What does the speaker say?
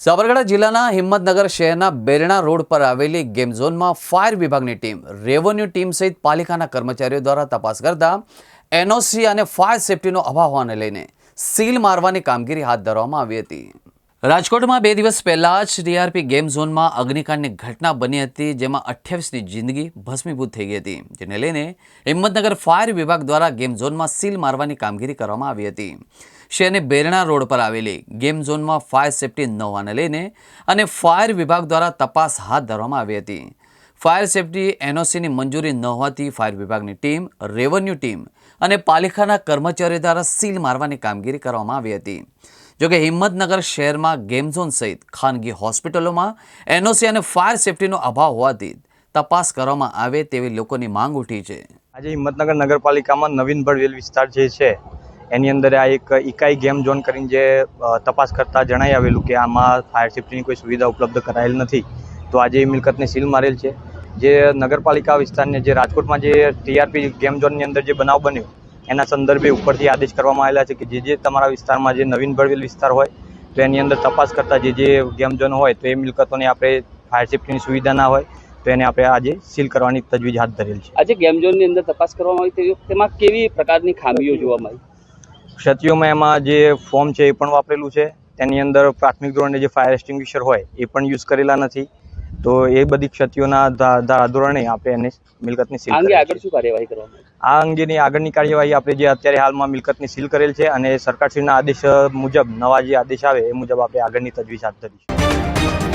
સાબરકાંઠા જિલ્લાના હિંમતનગર શહેરના બેરણા રોડ પર આવેલી ગેમ ઝોનમાં ફાયર વિભાગની ટીમ, રેવન્યુ ટીમ સહિત પાલિકાના કર્મચારીઓ દ્વારા તપાસ કરતા એનઓસી અને ફાયર સેફટીનો અભાવ હોવાને લઈને સીલ મારવાની કામગીરી હાથ ધરવામાં આવી હતી. રાજકોટમાં બે દિવસ પહેલાં જ ડીઆરપી ગેમ ઝોનમાં અગ્નિકાંડની ઘટના બની હતી, જેમાં અઠ્યાવીસની જિંદગી ભસ્મીભૂત થઈ ગઈ હતી. જેને લઈને હિંમતનગર ફાયર વિભાગ દ્વારા ગેમ ઝોનમાં સીલ મારવાની કામગીરી કરવામાં આવી હતી. શહેરની બેરણા રોડ પર આવેલી ગેમ ઝોનમાં ફાયર સેફટી ન હોવાને લઈને અને ફાયર વિભાગ દ્વારા તપાસ હાથ ધરવામાં આવી હતી. ફાયર સેફટી એનઓસીની મંજૂરી ન હોવાથી ફાયર વિભાગની ટીમ, રેવન્યુ ટીમ અને પાલિકાના કર્મચારીઓ દ્વારા સીલ મારવાની કામગીરી કરવામાં આવી હતી. જોકે હિંમતનગર શહેરમાં ગેમ ઝોન સહિત ખાનગી હોસ્પિટલોમાં એનઓસી અને ફાયર સેફટીનો અભાવ હોવાથી તપાસ કરવામાં આવે તેવી લોકોની માંગ ઉઠી છે. આજે હિંમતનગર નગરપાલિકામાં નવીન ભરવેલ વિસ્તાર જે છે, એની અંદર આ એક ઇકાઈ ગેમ ઝોન કરીને જે તપાસ કરતા જણાઈ આવેલું કે આમાં ફાયર સેફ્ટીની કોઈ સુવિધા ઉપલબ્ધ કરાયેલ નથી. તો આજે એ મિલકતને સીલ મારેલ છે. જે નગરપાલિકા વિસ્તારને જે રાજકોટમાં જે ટીઆરપી ગેમ ઝોનની અંદર જે બનાવ બન્યો એના સંદર્ભે ઉપરથી આદેશ કરવામાં આવેલા છે કે જે જે તમારા વિસ્તારમાં જે નવીન ભરવેલ વિસ્તાર હોય તો એની અંદર તપાસ કરતા જે જે ગેમ ઝોન હોય તો એ મિલકતોને આપણે ફાયર સેફ્ટીની સુવિધા ના હોય તો એને આપણે આજે સીલ કરવાની તજવીજ હાથ ધરેલ છે. આજે ગેમ ઝોનની અંદર તપાસ કરવામાં આવી તેમાં કેવી પ્રકારની ખામીઓ જોવા મળી? ક્ષતિઓમાં એમાં જે ફોર્મ છે એ પણ વાપરેલું છે. તેની અંદર પ્રાથમિક ધોરણે જે ફાયર એક્સ્ટિંગ્વિશર હોય એ પણ યુઝ કરેલા નથી. તો એ બધી ક્ષતિઓના ધોરણે આપણે એને મિલકતની સીલ અંગે આગળ શું કાર્યવાહી કરવામાં આ અંગેની આગળની કાર્યવાહી આપણે જે અત્યારે હાલમાં મિલકતની સીલ કરેલ છે અને સરકારશ્રીના આદેશ મુજબ નવા જે આદેશ આવે એ મુજબ આપણે આગળની તજવીજ હાથ ધરી છે